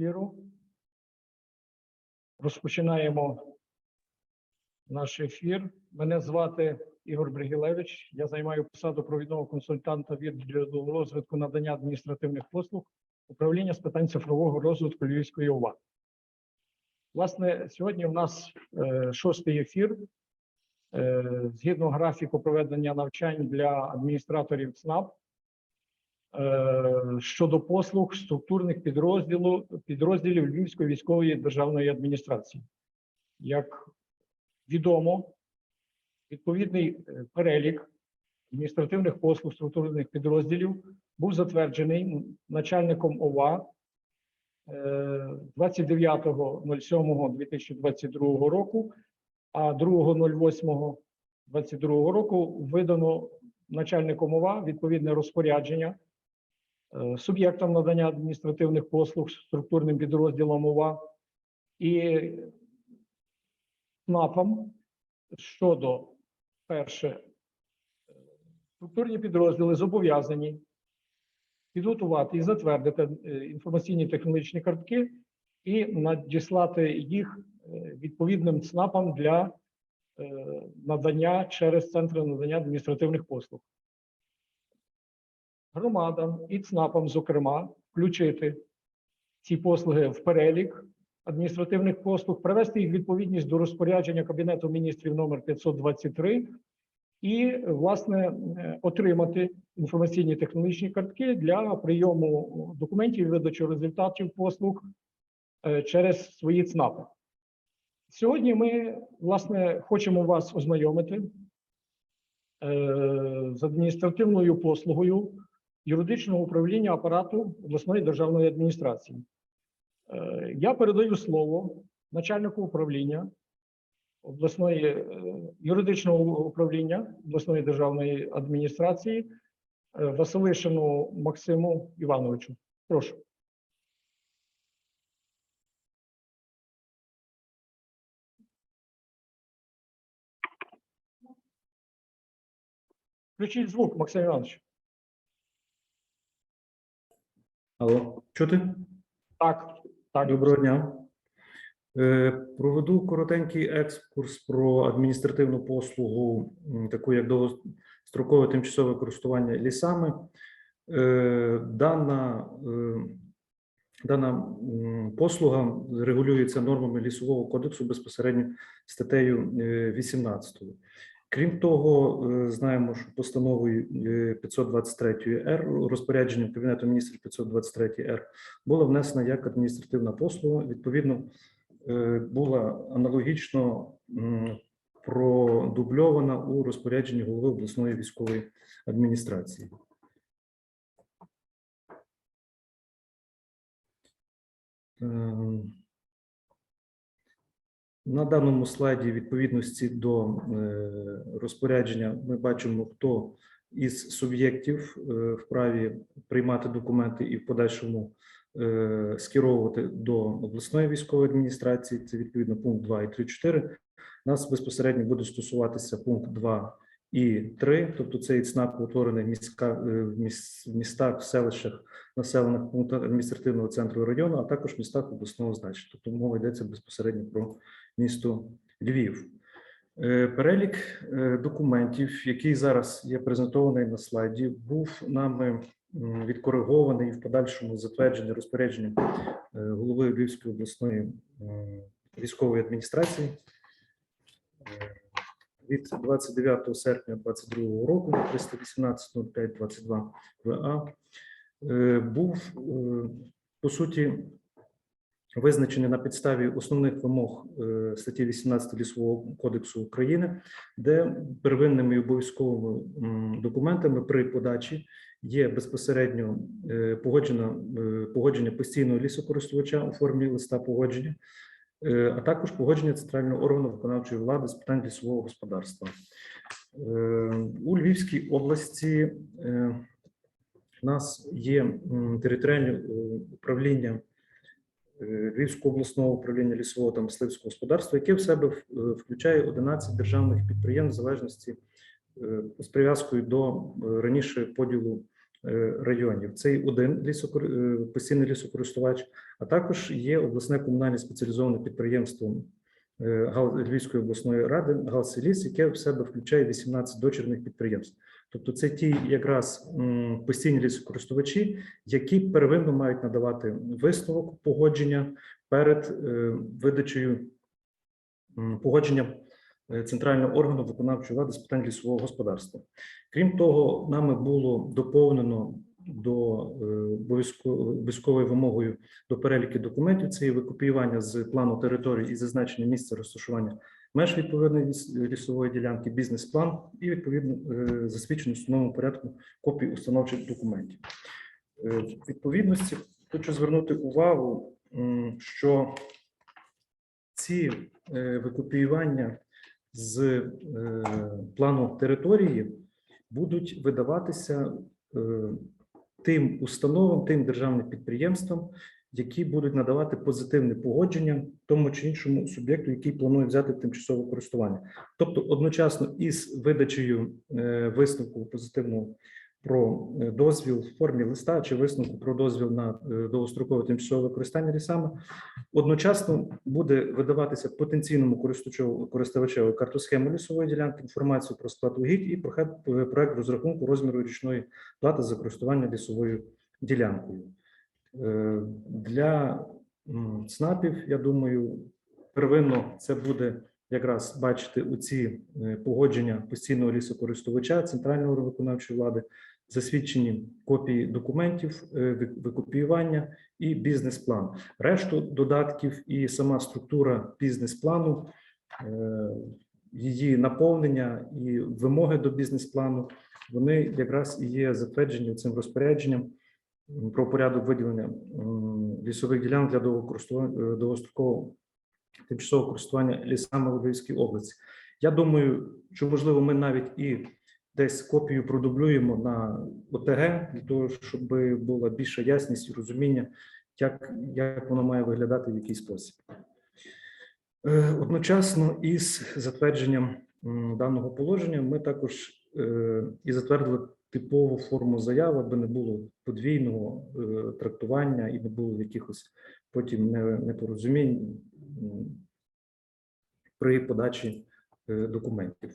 ефіру. Розпочинаємо наш ефір. Мене звати Ігор Бригілевич. Я займаю посаду провідного консультанта відділу розвитку надання адміністративних послуг управління з питань цифрового розвитку Львівської ОВА. Власне, сьогодні у нас е, шостий ефір. Е, згідно графіку проведення навчань для адміністраторів ЦНАП щодо послуг структурних підрозділу, підрозділів Львівської військової державної адміністрації. Як відомо, відповідний е, перелік адміністративних послуг структурних підрозділів був затверджений начальником ОВА е, 29.07.2022 року, а 2.08.22 року видано начальником ОВА відповідне розпорядження е, суб'єктам надання адміністративних послуг структурним підрозділам ОВА і СНАПам щодо перше е, структурні підрозділи зобов'язані підготувати і затвердити е, інформаційні технологічні картки і надіслати їх е, відповідним ЦНАПам для е, надання через центри надання адміністративних послуг. Громадам і ЦНАПам, зокрема, включити ці послуги в перелік адміністративних послуг, привести їх відповідність до розпорядження Кабінету міністрів номер 523 і, власне, е, отримати інформаційні технологічні картки для прийому документів і видачі результатів послуг е, через свої ЦНАПи. Сьогодні ми, власне, хочемо вас ознайомити е, з адміністративною послугою юридичного управління апарату обласної державної адміністрації. Е, Я передаю слово начальнику управління обласної е, юридичного управління обласної державної адміністрації е, Василишину Максиму Івановичу. Прошу. Включіть звук, Максим Іванович. Алло, чути? Так, так. Доброго дня. Е, Проведу коротенький екскурс про адміністративну послугу, таку як довгострокове тимчасове користування лісами. Е, Дана, е, дана послуга регулюється нормами лісового кодексу безпосередньо статтею е, 18. Крім того, е, знаємо, що постановою е, 523 Р розпорядженням Кабінету міністрів 523 Р була внесена як адміністративна послуга. Відповідно, е, була аналогічно продубльована у розпорядженні голови обласної військової адміністрації. Ем, На даному слайді відповідності до е, розпорядження ми бачимо, хто із суб'єктів е, вправі приймати документи і в подальшому е, скеровувати до обласної військової адміністрації. Це відповідно пункт 2 і 3, 4. Нас безпосередньо буде стосуватися пункт 2 і 3, тобто цей ЦНАП утворений в міська е, в містах, в селищах, населених пунктах адміністративного центру району, а також містах обласного значення. Тобто мова йдеться безпосередньо про місто Львів. Е, Перелік е, документів, який зараз є презентований на слайді, був нами відкоригований в подальшому затверджений розпорядженням голови Львівської обласної військової адміністрації від 29 серпня 2022 року 318.05.22 ВА е, був е, по суті визначений на підставі основних вимог е, статті 18 Лісового кодексу України, де первинними і обов'язковими документами при подачі є безпосередньо погоджена е, погодження постійного лісокористувача у формі листа погодження, а також погодження центрального органу виконавчої влади з питань лісового господарства. Е, У Львівській області е, у нас є територіальне е, управління е, Львівського обласного управління лісового та мисливського господарства, яке в себе е, включає 11 державних підприємств в залежності е, з прив'язкою до е, раніше поділу е, районів. Це один лісокор... е, постійний лісокористувач, а також є обласне комунальне спеціалізоване підприємство е, Львівської обласної ради «Галсиліс», яке в себе включає 18 дочірних підприємств. Тобто це ті якраз постійні лісокористувачі, які первинно мають надавати висновок погодження перед е, видачею погодження е, центрального органу виконавчої влади з питань лісового господарства. Крім того, нами було доповнено до е, обов'язковою вимогою до переліку документів. Це є викопіювання з плану території і зазначення місця розташування меж відповідної лісової ділянки, бізнес-план і відповідно е, засвідчено в встановленому порядку копії установчих документів. Е, В відповідності хочу звернути увагу, що ці е, викопіювання з е, плану території будуть видаватися е, тим установам, тим державним підприємствам, які будуть надавати позитивне погодження тому чи іншому суб'єкту, який планує взяти тимчасове користування. Тобто, одночасно із видачею е, висновку позитивного про е, дозвіл в формі листа чи висновку про дозвіл на е, довгострокове тимчасове використання лісами, одночасно буде видаватися потенційному користувачу користувачеві картосхему лісової ділянки, інформацію про склад угідь і хе- проект розрахунку розміру річної плати за користування лісовою ділянкою. Е, Для ЦНАПів, я думаю, первинно це буде якраз бачити у ці е, погодження постійного лісокористувача центрального виконавчої влади, засвідчені копії документів, е, викопіювання і бізнес-план. Решту додатків і сама структура бізнес-плану, е, її наповнення і вимоги до бізнес-плану, вони якраз і є затверджені цим розпорядженням про порядок виділення лісових ділянок для е, довгострокового тимчасового користування лісами у Львівській області. Я думаю, що можливо ми навіть і десь копію продублюємо на ОТГ для того, щоб була більша ясність і розуміння, як, як воно має виглядати в який спосіб. Е, Одночасно із затвердженням даного положення ми також е, і затвердили типову форму заяви, аби не було подвійного е, трактування і не було якихось потім непорозумінь при подачі документів.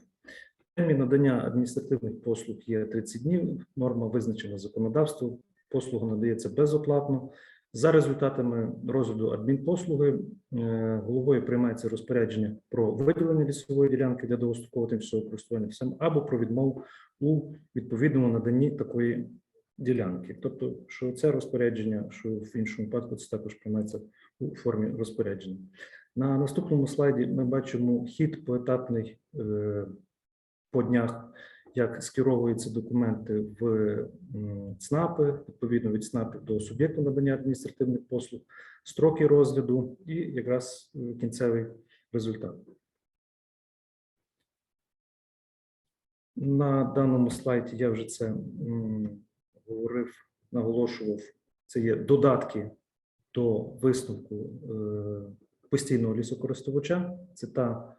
Термін надання адміністративних послуг є 30 днів. Норма визначена законодавством. Послуга надається безоплатно. За результатами розгляду адмінпослуги е, головою приймається розпорядження про виділення лісової ділянки для довгострокового тимчасового користування лісом або про відмову у відповідному наданні такої ділянки. Тобто, що це розпорядження, що в іншому випадку це також приймається у формі розпорядження. На наступному слайді ми бачимо хід поетапний е, по днях, як скеровуються документи в ЦНАПи, відповідно від ЦНАПів до суб'єкту надання адміністративних послуг, строки розгляду і якраз е, кінцевий результат. На даному слайді я вже це говорив, наголошував. Це є додатки до висновку е, постійного лісокористувача. Це та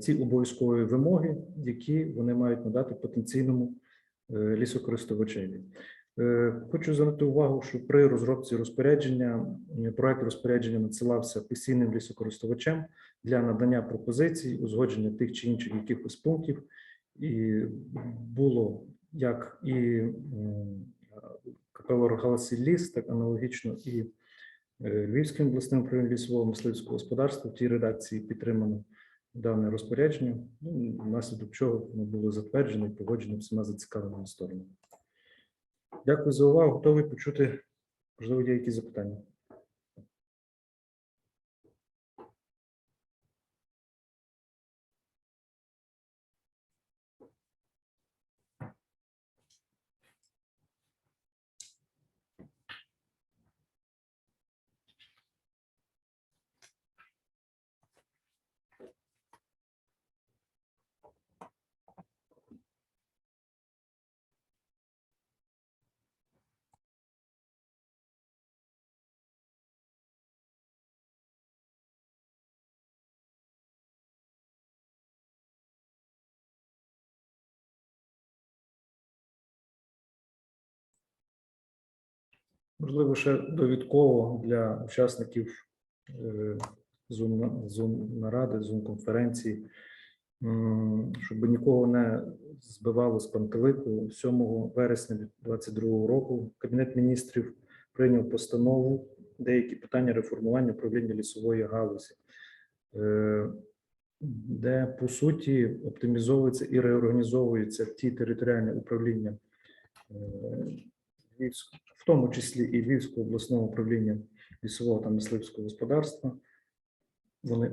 ці обов'язкові вимоги, які вони мають надати потенційному е, лісокористувачеві. Е, Хочу звернути увагу, що при розробці розпорядження е, проект розпорядження надсилався постійним лісокористувачем для надання пропозицій, узгодження тих чи інших якихось пунктів, і було як і м, капелор Галасі Ліс, так аналогічно і е, Львівським обласним управлінням лісового мисливського господарства в тій редакції підтримано дане розпорядження, ну, внаслідок чого воно було затверджено і погоджено всіма зацікавленими сторонами. Дякую за увагу. Готовий почути, можливо, є якісь запитання. Можливо, ще довідково для учасників е, зум, зум наради, зум конференції, щоб нікого не збивало з пантелику. 7 вересня 2022 року Кабінет міністрів прийняв постанову деякі питання реформування управління лісової галузі, е, де по суті оптимізовується і реорганізовуються ті територіальні управління. В тому числі і Львівського обласного управління лісового та мисливського господарства. Вони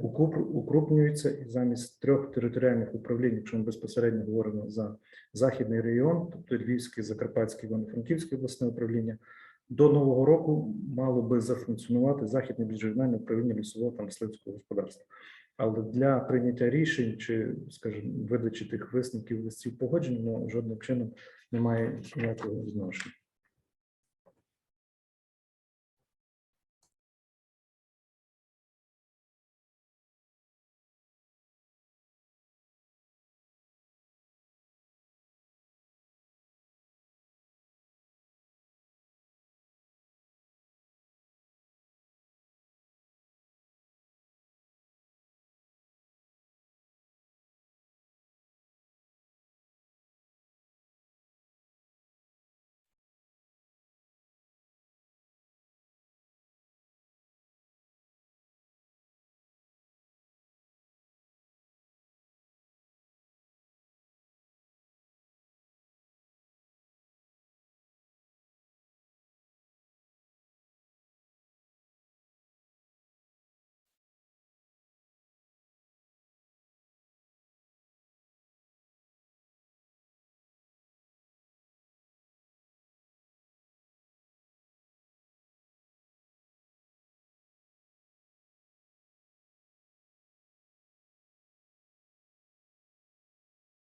укрупнюються і замість трьох територіальних управлінь, якщо ми безпосередньо говоримо за західний регіон, тобто Львівське, Закарпатське, Івано-Франківське обласне управління, до нового року мало би зафункціонувати західне регіональне управління лісового та мисливського господарства. Але для прийняття рішень чи, скажімо, видачі тих висновків листів погоджень, воно жодним чином не має ніякого відношення.